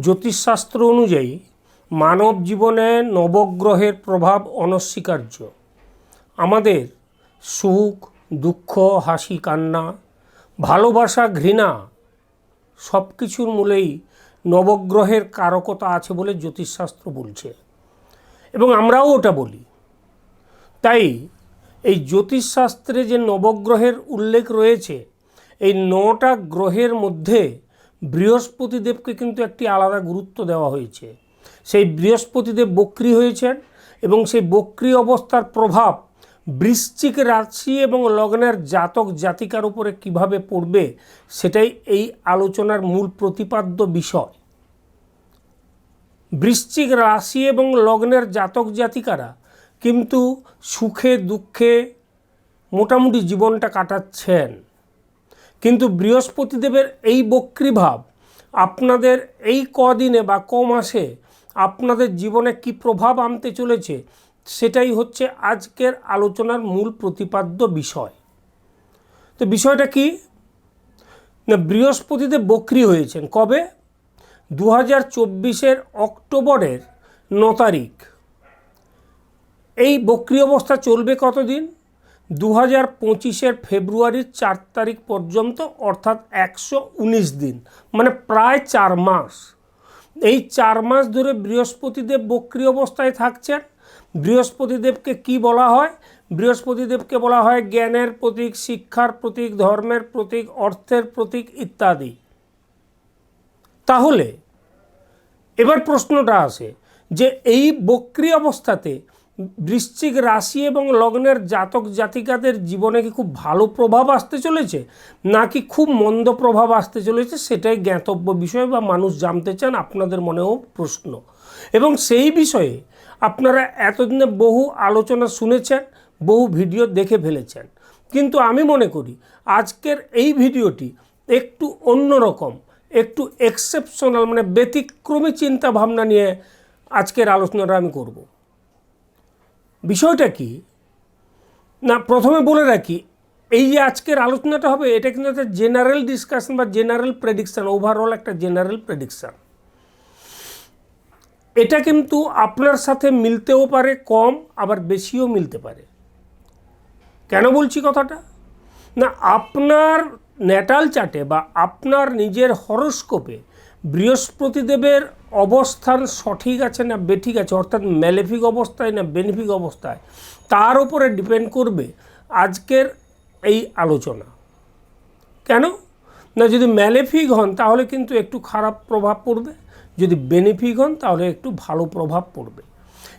জ্যোতিষশাস্ত্র অনুযায়ী মানব জীবনে নবগ্রহের প্রভাব অনস্বীকার্য। আমাদের সুখ, দুঃখ, হাসি, কান্না, ভালোবাসা, ঘৃণা সব কিছুর মূলেই নবগ্রহের কারকতা আছে বলে জ্যোতিষশাস্ত্র বলছে। এবং আমরাও ওটা বলি। তাই এই জ্যোতিষশাস্ত্রে যে নবগ্রহের উল্লেখ রয়েছে, এই নটা গ্রহের মধ্যে বৃহস্পতিদেবকে কিন্তু একটি আলাদা গুরুত্ব দেওয়া হয়েছে। সেই বৃহস্পতিদেব বক্রি হয়েছেন এবং সেই বক্রি অবস্থার প্রভাব বৃশ্চিক রাশি এবং লগ্নের জাতক জাতিকার উপরে কীভাবে পড়বে সেটাই এই আলোচনার মূল প্রতিপাদ্য বিষয়। বৃশ্চিক রাশি এবং লগ্নের জাতক জাতিকারা কিন্তু সুখে দুঃখে মোটামুটি জীবনটা কাটাচ্ছেন। কিন্তু বৃহস্পতিদেবের এই বক্রিভাব আপনাদের এই কদিনে বা ক মাসে আপনাদের জীবনে কি প্রভাব আনতে চলেছে সেটাই হচ্ছে আজকের আলোচনার মূল প্রতিপাদ্য বিষয়। তো বিষয়টা কি? না, বৃহস্পতিদেব বক্রি হয়েছেন। কবে? দু হাজার চব্বিশের অক্টোবরের ন তারিখ। এই বক্রি অবস্থা চলবে কতদিন? দু হাজার পঁচিশের ফেব্রুয়ারির চার তারিখ পর্যন্ত, অর্থাৎ একশো উনিশ দিন মানে প্রায় চার মাস। এই চার মাস ধরে বৃহস্পতিদেব বক্রি অবস্থায় থাকছেন। বৃহস্পতিদেবকে কি বলা হয়? বৃহস্পতিদেবকে বলা হয় জ্ঞানের প্রতীক, শিক্ষার প্রতীক, ধর্মের প্রতীক, অর্থের প্রতীক ইত্যাদি। তাহলে এবার প্রশ্নটা আসে যে এই বক্রি অবস্থাতে বৃশ্চিক রাশি এবং লগ্নের জাতক জাতিকাদের জীবনে কি খুব ভালো প্রভাব আসতে চলেছে? নাকি খুব মন্দ প্রভাব আসতে চলেছে? সেটাই জ্ঞাতব্য বিষয় বা মানুষ জানতে চান, আপনাদের মনেও প্রশ্ন। এবং সেই বিষয়ে আপনারা এতদিনে বহু আলোচনা শুনেছেন, বহু ভিডিও দেখে ফেলেছেন। কিন্তু আমি মনে করি, আজকের এই ভিডিওটি একটু অন্যরকম একটু এক্সেপশনাল মানে ব্যতিক্রমী চিন্তা ভাবনা নিয়ে আজকের আলোচনাটা আমি করব। বিষয়টা কি? না, প্রথমে বলে রাখি, এই যে আজকের আলোচনাটা হবে, এটা কিন্তু একটা জেনারেল ডিসকাশন বা জেনারেল প্রেডিকশান ওভারঅল একটা জেনারেল প্রেডিকশান এটা কিন্তু আপনার সাথে মিলতেও পারে, কম, আবার বেশিও মিলতে পারে। কেন বলছি কথাটা? না, আপনার ন্যাটাল চার্টে বা আপনার নিজের হরস্কোপে বৃহস্পতিদেবের অবস্থান সঠিক আছে না বেঠিক আছে, অর্থাৎ ম্যালেফিক অবস্থায় না বেনিফিক অবস্থায়, তার উপরে ডিপেন্ড করবে আজকের এই আলোচনা। কেন? না যদি ম্যালেফিক হন, তাহলে কিন্তু একটু খারাপ প্রভাব পড়বে। যদি বেনিফিক হন, তাহলে একটু ভালো প্রভাব পড়বে।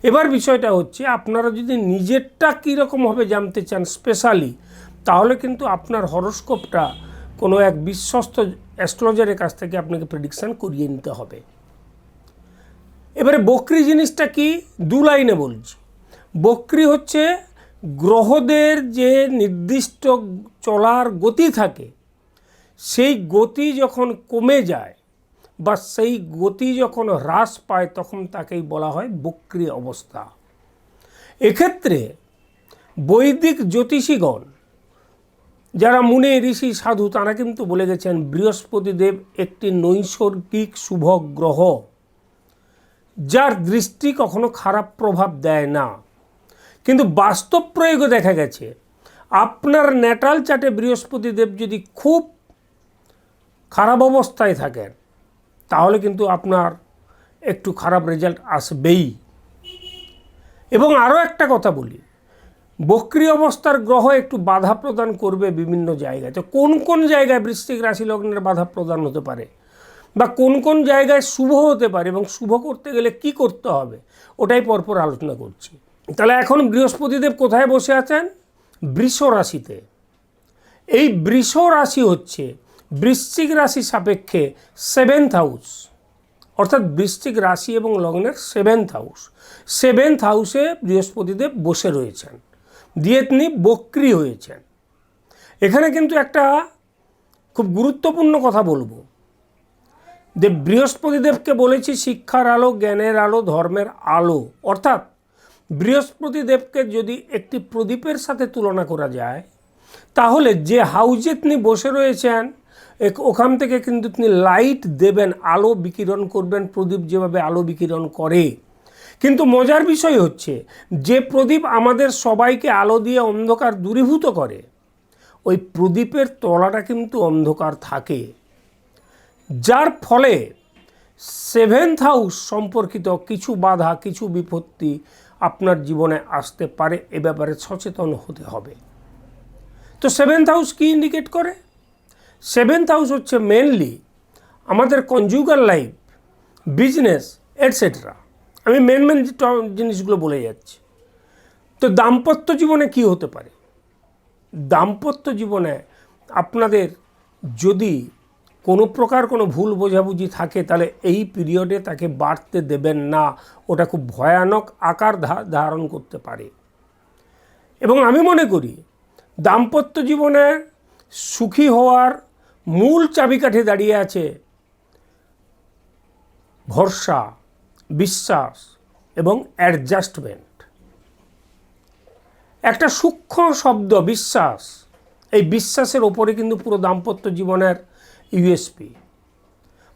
এবার বিষয়টা হচ্ছে, আপনারা যদি নিজেরটা কীরকমভাবে জানতে চান স্পেশালি তাহলে কিন্তু আপনার হরস্কোপটা কোনো এক বিশ্বস্ত অ্যাস্ট্রোলজারের কাছ থেকে আপনাকে প্রেডিকশান করিয়ে নিতে হবে। এবারে বকরি জিনিসটা কি? দু লাইনে বলছি। বকরি হচ্ছে গ্রহদের যে নির্দিষ্ট চলার গতি থাকে, সেই গতি যখন কমে যায় বা সেই গতি যখন হ্রাস পায়, তখন তাকেই বলা হয় বক্রি অবস্থা। এক্ষেত্রে বৈদিক জ্যোতিষীগণ, যারা মুনে, ঋষি, সাধু, তারা কিন্তু বলে গেছেন, বৃহস্পতিদেব একটি নৈসর্গিক শুভ গ্রহ। যার দৃষ্টি কখনো খারাপ প্রভাব দেয় না। কিন্তু বাস্তব প্রয়োগে দেখা গেছে। আপনার ন্যাটাল চার্টে বৃহস্পতিদেব যদি খুব খারাপ অবস্থায় থাকেন, তাহলে কিন্তু আপনার একটু খারাপ রেজাল্ট আসবেই। এবং আরও একটা কথা বলি, বক্রি অবস্থার গ্রহ একটু বাধা প্রদান করবে বিভিন্ন জায়গায়। তো কোন কোন জায়গায় বৃশ্চিক রাশি লগ্নের বাধা প্রদান হতে পারে? বা কোন কোন জায়গায় শুভ হতে পারে এবং শুভ করতে গেলে কি করতে হবে, ওটাই পরপর আলোচনা করছি। তাহলে এখন বৃহস্পতিদেব কোথায় বসে আছেন? বৃষ রাশিতে। এই বৃষ রাশি হচ্ছে বৃশ্চিক রাশি সাপেক্ষে সেভেন্থ হাউস অর্থাৎ বৃশ্চিক রাশি এবং লগ্নের সেভেন্থ হাউস সেভেন্থ হাউসে বৃহস্পতিদেব বসে রয়েছেন দিয়ে তিনি বক্রি হয়েছেন। এখানে কিন্তু একটা খুব গুরুত্বপূর্ণ কথা বলব। যে বৃহস্পতিদেবকে বলেছি শিক্ষার আলো, জ্ঞানের আলো, ধর্মের আলো। অর্থাৎ বৃহস্পতিদেবকে যদি একটি প্রদীপের সাথে তুলনা করা যায়, তাহলে যে হাউজে তিনি বসে রয়েছেন ওখান থেকে কিন্তু তিনি লাইট দেবেন, আলো বিকিরণ করবেন, প্রদীপ যেভাবে আলো বিকিরণ করে। কিন্তু মজার বিষয় হচ্ছে, যে প্রদীপ আমাদের সবাইকে আলো দিয়ে অন্ধকার দূরীভূত করে, ওই প্রদীপের তলাটা কিন্তু অন্ধকার থাকে। যার ফলে সেভেন্থ হাউস সম্পর্কিত কিছু বাধা, কিছু বিপত্তি আপনার জীবনে আসতে পারে, এ ব্যাপারে সচেতন হতে হবে। তো সেভেন্থ হাউস কী ইন্ডিকেট করে? সেভেন্থ হাউস হচ্ছে মেনলি আমাদের কনজুগাল লাইফ বিজনেস এটসেট্রা আমি মেন মেন জিনিসগুলো বলে যাচ্ছি। তো দাম্পত্য জীবনে কি হতে পারে? দাম্পত্য জীবনে আপনাদের যদি কোনো প্রকার কোনো ভুল বোঝাবুঝি থাকে, তাহলে এই পিরিয়ডে তাকে বাড়তে দেবেন না। ওটা খুব ভয়ানক আকার ধারণ করতে পারে। এবং আমি মনে করি, দাম্পত্য জীবনে সুখী হওয়ার মূল চাবিকাঠি দাঁড়িয়ে আছে ভরসা, বিশ্বাস এবং অ্যাডজাস্টমেন্ট একটা সূক্ষ্ম শব্দ, বিশ্বাস, এই বিশ্বাসের ওপরে কিন্তু পুরো দাম্পত্য জীবনের ইউএসপি।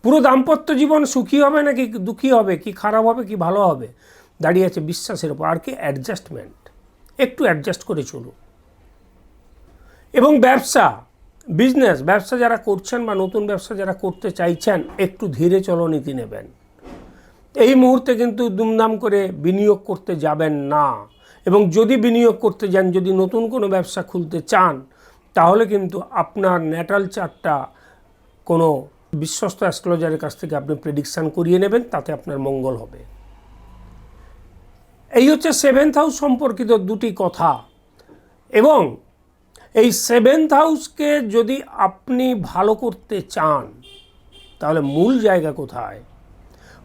পুরো দাম্পত্য জীবন সুখী হবে নাকি দুঃখী হবে? কি খারাপ হবে, কি ভালো হবে? দাঁড়িয়ে আছে বিশ্বাসের ওপর। আর কি অ্যাডজাস্টমেন্ট একটু অ্যাডজাস্ট করে চলুন। এবং ব্যবসা বিজনেস ব্যবসা যারা করছেন বা নতুন ব্যবসা যারা করতে চাইছেন, একটু ধীরে চলনীতি নেবেন। এই মুহূর্তে কিন্তু দুমদাম করে বিনিয়োগ করতে যাবেন না। এবং যদি বিনিয়োগ করতে যান, যদি নতুন কোনো ব্যবসা খুলতে চান, তাহলে কিন্তু আপনার ন্যাটাল চার্টটা কোনো বিশ্বস্ত অ্যাস্ট্রোলজারের কাছ থেকে আপনি প্রেডিকশান করিয়ে নেবেন, তাতে আপনার মঙ্গল হবে। এই হচ্ছে সেভেন্থ হাউস সম্পর্কিত দুটি কথা। এবং এই সেভেন্থ হাউসকে যদি আপনি ভালো করতে চান, তাহলে মূল জায়গা কোথায়?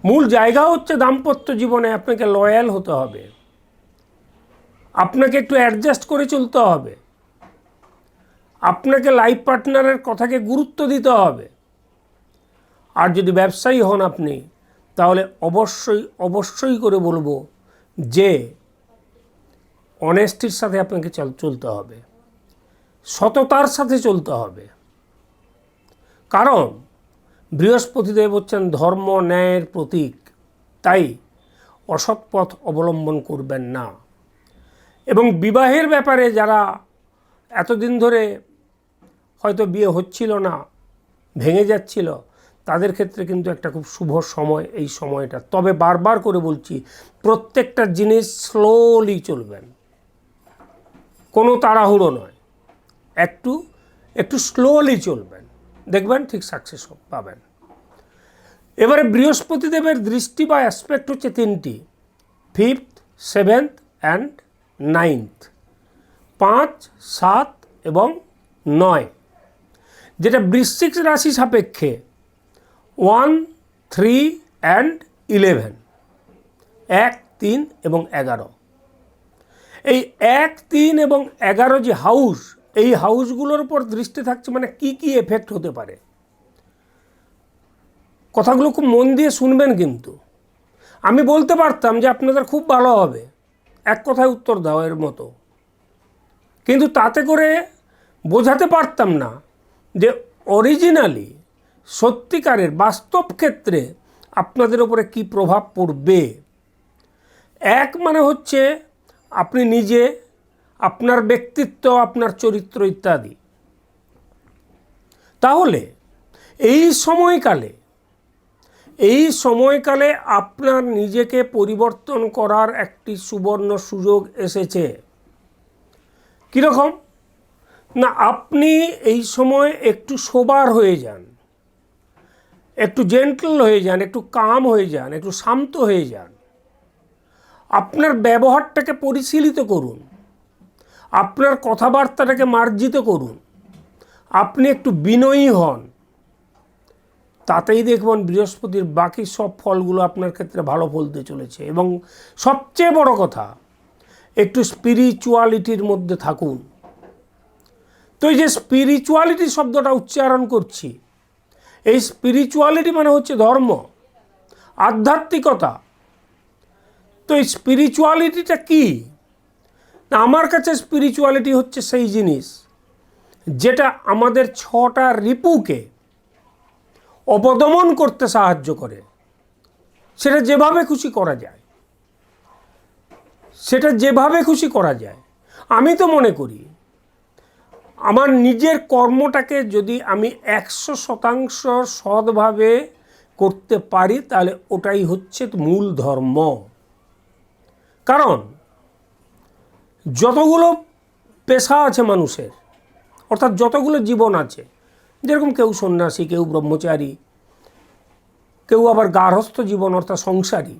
মূল জায়গা হচ্ছে দাম্পত্য জীবনে আপনাকে লয়াল হতে হবে। আপনাকে একটু অ্যাডজাস্ট করে চলতে হবে। আপনাকে লাইফ পার্টনারের কথাকে গুরুত্ব দিতে হবে। আর যদি ব্যবসায়ী হন আপনি, তাহলে অবশ্যই অবশ্যই করে বলব যে অনেস্টির সাথে আপনাকে চল- চলতে হবে। সততার সাথে চলতে হবে। কারণ বৃহস্পতিদেব হচ্ছেন ধর্ম, ন্যায়ের প্রতীক। তাই অসৎ পথ অবলম্বন করবেন না। এবং বিবাহের ব্যাপারে যারা এতদিন ধরে হয়তো বিয়ে হচ্ছিল না, ভেঙে যাচ্ছিল তাদের ক্ষেত্রে কিন্তু একটা খুব শুভ সময় এই সময়টা। তবে বারবার করে বলছি, প্রত্যেকটা জিনিস স্লোলি চলবেন কোনো তাড়াহুড়ো নয়। একটু একটু স্লোলি চলবেন দেখবেন ঠিক সাকসেস পাবেন। এবারে বৃহস্পতিদেবের দৃষ্টি বা অ্যাসপেক্ট হচ্ছে তিনটি। ফিফথ সেভেন্থ অ্যান্ড নাইনথ পাঁচ, সাত এবং নয়। যেটা বৃশ্চিক রাশি সাপেক্ষে ওয়ান, থ্রি অ্যান্ড ইলেভেন। এক, তিন এবং এগারো। এই এক, তিন এবং এগারো যে হাউস, এই হাউসগুলোর উপর দৃষ্টি থাকছে মানে কি কি এফেক্ট হতে পারে? কথাগুলো খুব মন দিয়ে শুনবেন কিন্তু। আমি বলতে পারতাম যে আপনাদের খুব ভালো হবে। এক কথায় উত্তর দাও এর মতো। কিন্তু তাতে করে বোঝাতে পারতাম না যে অরিজিনালি সত্যিকারের বাস্তব ক্ষেত্রে আপনাদের উপরে কি প্রভাব পড়বে? এক মানে হচ্ছে আপনি নিজে, আপনার ব্যক্তিত্ব, আপনার চরিত্র ইত্যাদি। তাহলে এই সময়কালে এই সময়কালে আপনার নিজেকে পরিবর্তন করার একটি সুবর্ণ সুযোগ এসেছে। কীরকম? না, আপনি এই সময় একটু সোবার হয়ে যান। একটু জেন্টল হয়ে যান, একটু কাম হয়ে যান, একটু শান্ত হয়ে যান। আপনার ব্যবহারটাকে পরিশীলিত করুন। আপনার কথাবার্তাটাকে মার্জিত করুন। আপনি একটু বিনয়ী হন। তাতেই দেখবেন বৃহস্পতির বাকি সব ফলগুলো আপনার ক্ষেত্রে ভালো ফলতে চলেছে। এবং সবচেয়ে বড় কথা, একটু স্পিরিচুয়ালিটির মধ্যে থাকুন। তো এই যে স্পিরিচুয়ালিটি শব্দটা উচ্চারণ করছি এই স্পিরিচুয়ালিটি মানে হচ্ছে ধর্ম, আধ্যাত্মিকতা। তো এই স্পিরিচুয়ালিটিটা কী? না, আমার কাছে স্পিরিচুয়ালিটি হচ্ছে সেই জিনিস, যেটা আমাদের ছটা রিপুকে অপদমন করতে সাহায্য করে। সেটা যেভাবে খুশি করা যায়, সেটা যেভাবে খুশি করা যায়। আমি তো মনে করি আমার নিজের কর্মটাকে যদি আমি একশো শতাংশ সৎভাবে করতে পারি, তাহলে ওটাই হচ্ছে মূল ধর্ম। কারণ যতগুলো পেশা আছে মানুষের, অর্থাৎ যতগুলো জীবন আছে, যেরকম কেউ সন্ন্যাসী, কেউ ব্রহ্মচারী, কেউ আবার গার্হস্থ জীবন, অর্থাৎ সংসারী।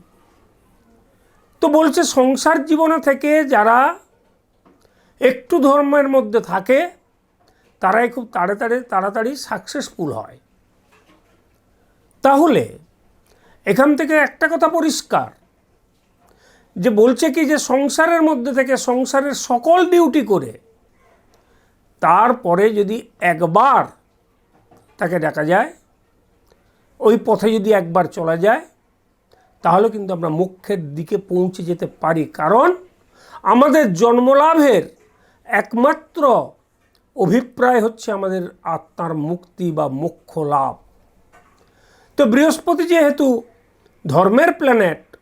তো বলছে সংসার জীবনে থেকে যারা একটু ধর্মের মধ্যে থাকে তারাই খুব তাড়াতাড়ি তাড়াতাড়ি সাকসেসফুল হয়। তাহলে এখান থেকে একটা কথা পরিষ্কার, যে বলছে কি যে সংসারের মধ্যে থেকে সংসারের সকল ডিউটি করে, তারপরে যদি একবার তাকে ডাকা যায়, ওই পথে যদি একবার চলা যায়, তাহলে কিন্তু আমরা মুখ্যের দিকে পৌঁছে যেতে পারি। কারণ আমাদের জন্মলাভের একমাত্র অভিপ্রায় হচ্ছে আমাদের আত্মার মুক্তি বা মোক্ষ লাভ। তো বৃহস্পতি যেহেতু ধর্মের প্ল্যানেট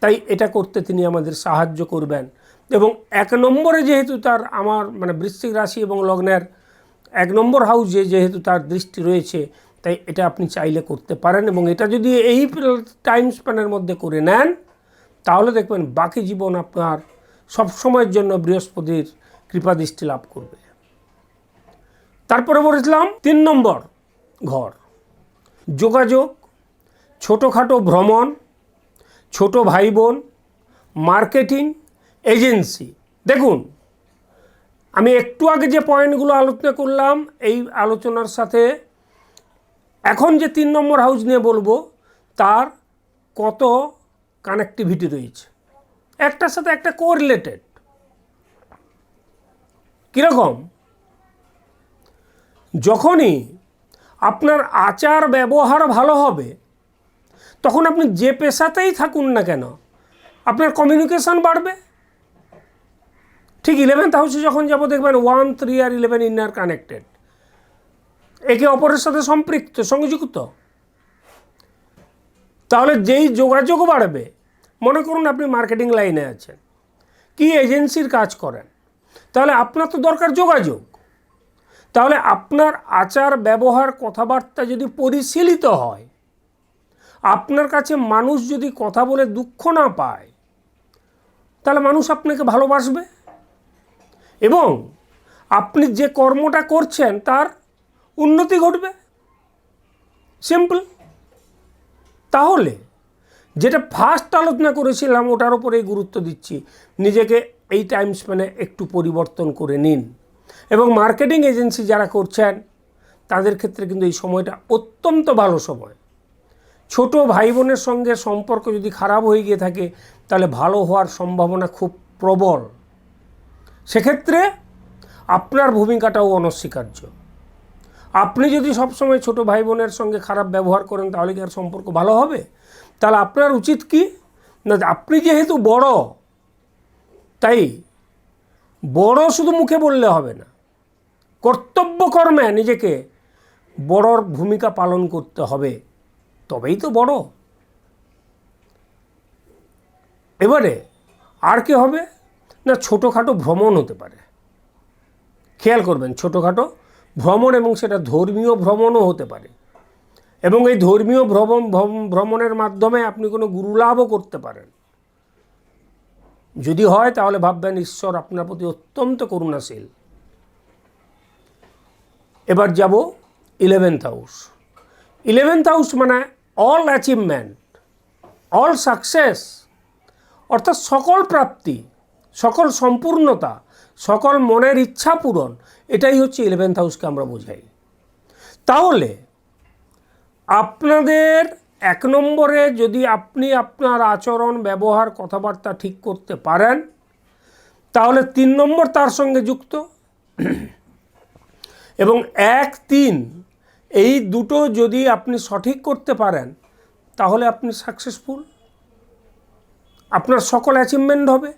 তাই এটা করতে তিনি আমাদের সাহায্য করবেন। এবং এক নম্বরে যেহেতু তার আমার মানে বৃশ্চিক রাশি এবং লগ্নের এক নম্বর হাউসে যেহেতু তার দৃষ্টি রয়েছে, তাই এটা আপনি চাইলে করতে পারেন। এবং এটা যদি এই টাইম স্প্যানের মধ্যে করে নেন, তাহলে দেখবেন বাকি জীবন আপনার সবসময়ের জন্য বৃহস্পতির কৃপা দৃষ্টি লাভ করবে। তারপরে বলেছিলাম তিন নম্বর ঘর। যোগাযোগ, ছোটোখাটো ভ্রমণ, ছোট ভাই বোন মার্কেটিং এজেন্সি। দেখুন, আমি একটু আগে যে পয়েন্টগুলো আলোচনা করলাম, এই আলোচনার সাথে এখন যে তিন নম্বর হাউস নিয়ে বলব, তার কত কানেক্টিভিটি রয়েছে। একটার সাথে একটা কোরিলেটেড কীরকম? যখনই আপনার আচার ব্যবহার ভালো হবে, তখন আপনি যে পেশাতেই থাকুন না কেন, আপনার কমিউনিকেশান বাড়বে। ঠিক ইলেভেন্থ হাউসে যখন যাব, দেখবেন ওয়ান থ্রি আর ইলেভেন ইনার কানেক্টেড একে অপরের সাথে সম্পৃক্ত, সংযুক্ত। তাহলে যেই যোগাযোগ বাড়বে, মনে করুন আপনি মার্কেটিং লাইনে আছেন, কি এজেন্সির কাজ করেন, তাহলে আপনার তো দরকার যোগাযোগ। তাহলে আপনার আচার, ব্যবহার, কথাবার্তা যদি পরিশীলিত হয়, আপনার কাছে মানুষ যদি কথা বলে দুঃখ না পায়, তাহলে মানুষ আপনাকে ভালোবাসবে? এবং আপনি যে কর্মটা করছেন, তার উন্নতি ঘটবে? সিম্পল তাহলে যেটা ফার্স্ট আলোচনা করেছিলাম, ওটার উপরেই গুরুত্ব দিচ্ছি। নিজেকে এই টাইম স্প্যানে একটু পরিবর্তন করে নিন। এবং মার্কেটিং এজেন্সি যারা করছেন, তাদের ক্ষেত্রে কিন্তু এই সময়টা অত্যন্ত ভালো সময়। ছোট ভাই বোনের সঙ্গে সম্পর্ক যদি খারাপ হয়ে গিয়ে থাকে, তাহলে ভালো হওয়ার সম্ভাবনা খুব প্রবল। সেক্ষেত্রে আপনার ভূমিকাটাও অনস্বীকার্য। আপনি যদি সবসময় ছোট ভাই বোনের সঙ্গে খারাপ ব্যবহার করেন, তাহলে কি আর সম্পর্ক ভালো হবে? তাহলে আপনার উচিত কি? না, আপনি যেহেতু বড়, তাই বড় শুধু মুখে বললে হবে না। কর্তব্য কর্মে নিজেকে বড়র ভূমিকা পালন করতে হবে। তবেই তো বড়। এবারে আর কি হবে? না, ছোটোখাটো ভ্রমণ হতে পারে। খেয়াল করবেন, ছোটোখাটো ভ্রমণ এবং সেটা ধর্মীয় ভ্রমণও হতে পারে। এবং এই ধর্মীয় ভ্রমণ ভ্রমণের মাধ্যমে আপনি কোনো গুরুলাভও করতে পারেন। যদি হয়, তাহলে ভাববেন, ঈশ্বর আপনার প্রতি অত্যন্ত করুণাশীল। এবার যাব ইলেভেন্থ হাউস ইলেভেন্থ হাউস মানে অল অ্যাচিভমেন্ট অল সাকসেস অর্থাৎ সকল প্রাপ্তি, সকল সম্পূর্ণতা, সকল মনের ইচ্ছা পূরণ, এটাই হচ্ছে ইলেভেন্থ হাউসকে আমরা বোঝাই। তাহলে আপনাদের এক নম্বরে যদি আপনি আপনার আচরণ, ব্যবহার, কথাবার্তা ঠিক করতে পারেন, তাহলে তিন নম্বর তার সঙ্গে যুক্ত। এবং এক তিন, এই দুটো যদি আপনি সঠিক করতে পারেন, তাহলে আপনি সাকসেসফুল আপনার সকল অ্যাচিভমেন্ট হবে।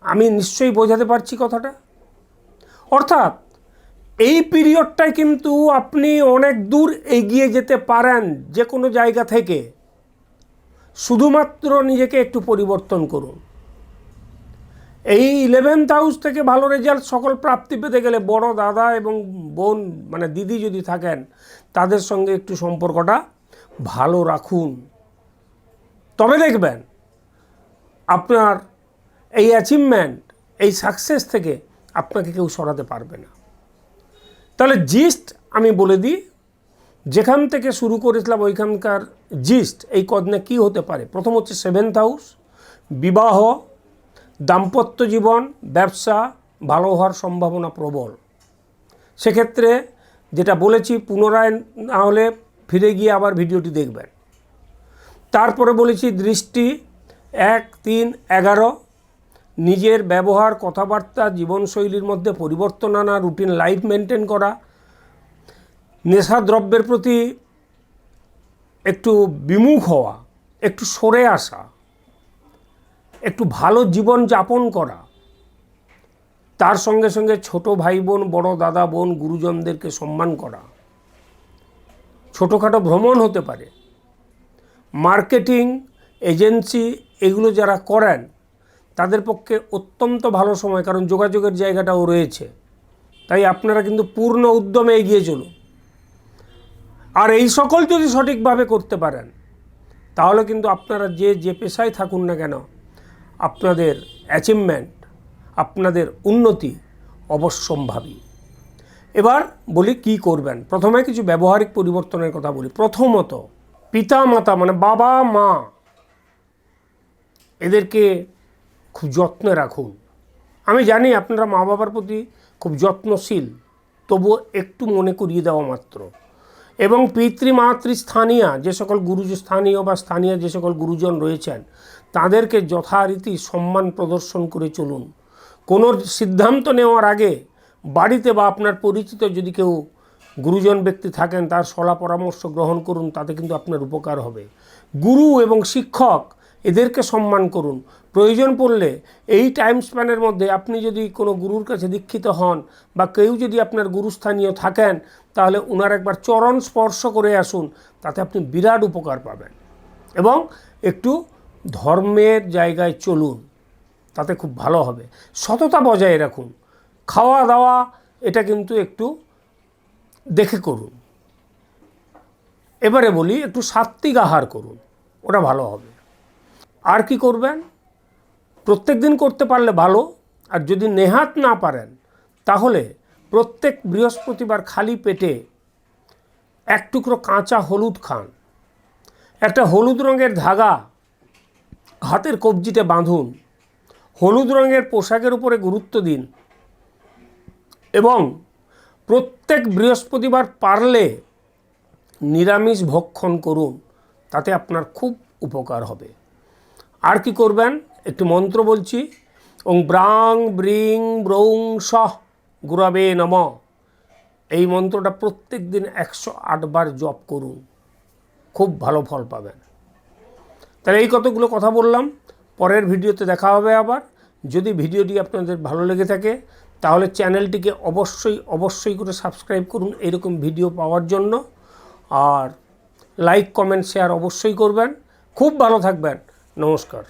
আমি নিশ্চয়ই বোঝাতে পারছি কথাটা। অর্থাৎ, এই পিরিয়ডটায় কিন্তু আপনি অনেক দূর এগিয়ে যেতে পারেন যে কোনো জায়গা থেকে। শুধুমাত্র নিজেকে একটু পরিবর্তন করুন। এই ইলেভেন্থ হাউস থেকে ভালো রেজাল্ট সকল প্রাপ্তি পেতে গেলে বড় দাদা এবং বোন মানে দিদি যদি থাকেন, তাদের সঙ্গে একটু সম্পর্কটা ভালো রাখুন। তবে দেখবেন, আপনার এই অ্যাচিভমেন্ট এই সাকসেস থেকে আপনাকে কেউ সরাতে পারবে না। তাহলে জিস্ট আমি বলে দিই, যেখান থেকে শুরু করেছিলাম ওইখানকার জিস্ট এই কদনে কি হতে পারে? প্রথম হচ্ছে সেভেন্থ হাউস বিবাহ দাম্পত্য জীবন, ব্যবসা ভালো হওয়ার সম্ভাবনা প্রবল। সেক্ষেত্রে যেটা বলেছি, পুনরায় না হলে ফিরে গিয়ে আবার ভিডিওটি দেখবেন। তারপরে বলেছি, দৃষ্টি এক, তিন, এগারো, নিজের ব্যবহার, কথাবার্তা, জীবনশৈলীর মধ্যে পরিবর্তন আনা, রুটিন লাইফ মেনটেন করা, নেশাদ্রব্যের প্রতি একটু বিমুখ হওয়া, একটু সরে আসা একটু ভালো জীবন যাপন করা। তার সঙ্গে সঙ্গে ছোট ভাই বোন বড় দাদা বোন গুরুজনদেরকে সম্মান করা। ছোটোখাটো ভ্রমণ হতে পারে। মার্কেটিং, এজেন্সি এগুলো যারা করেন, তাদের পক্ষে অত্যন্ত ভালো সময়, কারণ যোগাযোগের জায়গাটাও রয়েছে। তাই আপনারা কিন্তু পূর্ণ উদ্যমে এগিয়ে চলুন। আর এই সকল যদি সঠিকভাবে করতে পারেন, তাহলে কিন্তু আপনারা যে যে পেশায় থাকুন না কেন আপনাদের অ্যাচিভমেন্ট আপনাদের উন্নতি অবশ্যম্ভাবী। এবার বলি কি করবেন? প্রথমে কিছু ব্যবহারিক পরিবর্তনের কথা বলি। প্রথমত পিতা মাতা মানে বাবা, মা, এদেরকে খুব যত্নে রাখুন। আমি জানি আপনারা মা বাবার প্রতি খুব যত্নশীল, তবুও একটু মনে করিয়ে দেওয়া মাত্র। এবং পিতৃ মাতৃ স্থানীয় যে সকল গুরু স্থানীয় বা স্থানীয় যে সকল গুরুজন রয়েছেন তাদেরকে যথারীতি সম্মান প্রদর্শন করে চলুন। কোনো সিদ্ধান্ত নেওয়ার আগে বাড়িতে বা আপনার পরিচিত যদি কেউ গুরুজন ব্যক্তি থাকেন, তার সলা পরামর্শ গ্রহণ করুন, তাতে কিন্তু আপনার উপকার হবে। গুরু এবং শিক্ষক এদেরকে সম্মান করুন। প্রয়োজন পড়লে এই টাইম স্প্যানের মধ্যে আপনি যদি কোনো গুরুর কাছে দীক্ষিত হন বা কেউ যদি আপনার গুরুস্থানীয় থাকেন, তাহলে ওনার একবার চরণ স্পর্শ করে আসুন, তাতে আপনি বিরাট উপকার পাবেন। এবং একটু ধর্মের জায়গায় চলুন, তাতে খুব ভালো হবে। সততা বজায় রাখুন। খাওয়া দাওয়া, এটা কিন্তু একটু দেখে করুন। এবারে বলি, একটু সাত্বিক আহার করুন, ওটা ভালো হবে। আর কি করবেন? প্রত্যেক দিন করতে পারলে ভালো, আর যদি নেহাত না পারেন, তাহলে প্রত্যেক বৃহস্পতিবার খালি পেটে এক টুকরো কাঁচা হলুদ খান। একটা হলুদ রঙের ধাগা হাতের কবজিতে বাঁধুন। হলুদ রঙের পোশাকের উপরে গুরুত্ব দিন। এবং প্রত্যেক বৃহস্পতিবার পারলে নিরামিষ ভক্ষণ করুন। তাতে আপনার খুব উপকার হবে। আর কি করবেন? একটি মন্ত্র বলছি। ওং ব্রাং ব্রিং ব্রৌং সহ গুরাবে নম। এই মন্ত্রটা প্রত্যেক দিন একশো আটবার জপ করুন। খুব ভালো ফল পাবেন। তাহলে এই কতগুলো কথা বললাম, পরের ভিডিওতে দেখা হবে আবার। যদি ভিডিওটি আপনাদের ভালো লেগে থাকে, তাহলে চ্যানেলটিকে অবশ্যই অবশ্যই করে সাবস্ক্রাইব করুন এরকম ভিডিও পাওয়ার জন্য। আর লাইক কমেন্ট শেয়ার অবশ্যই করবেন। খুব ভালো থাকবেন। নমস্কার।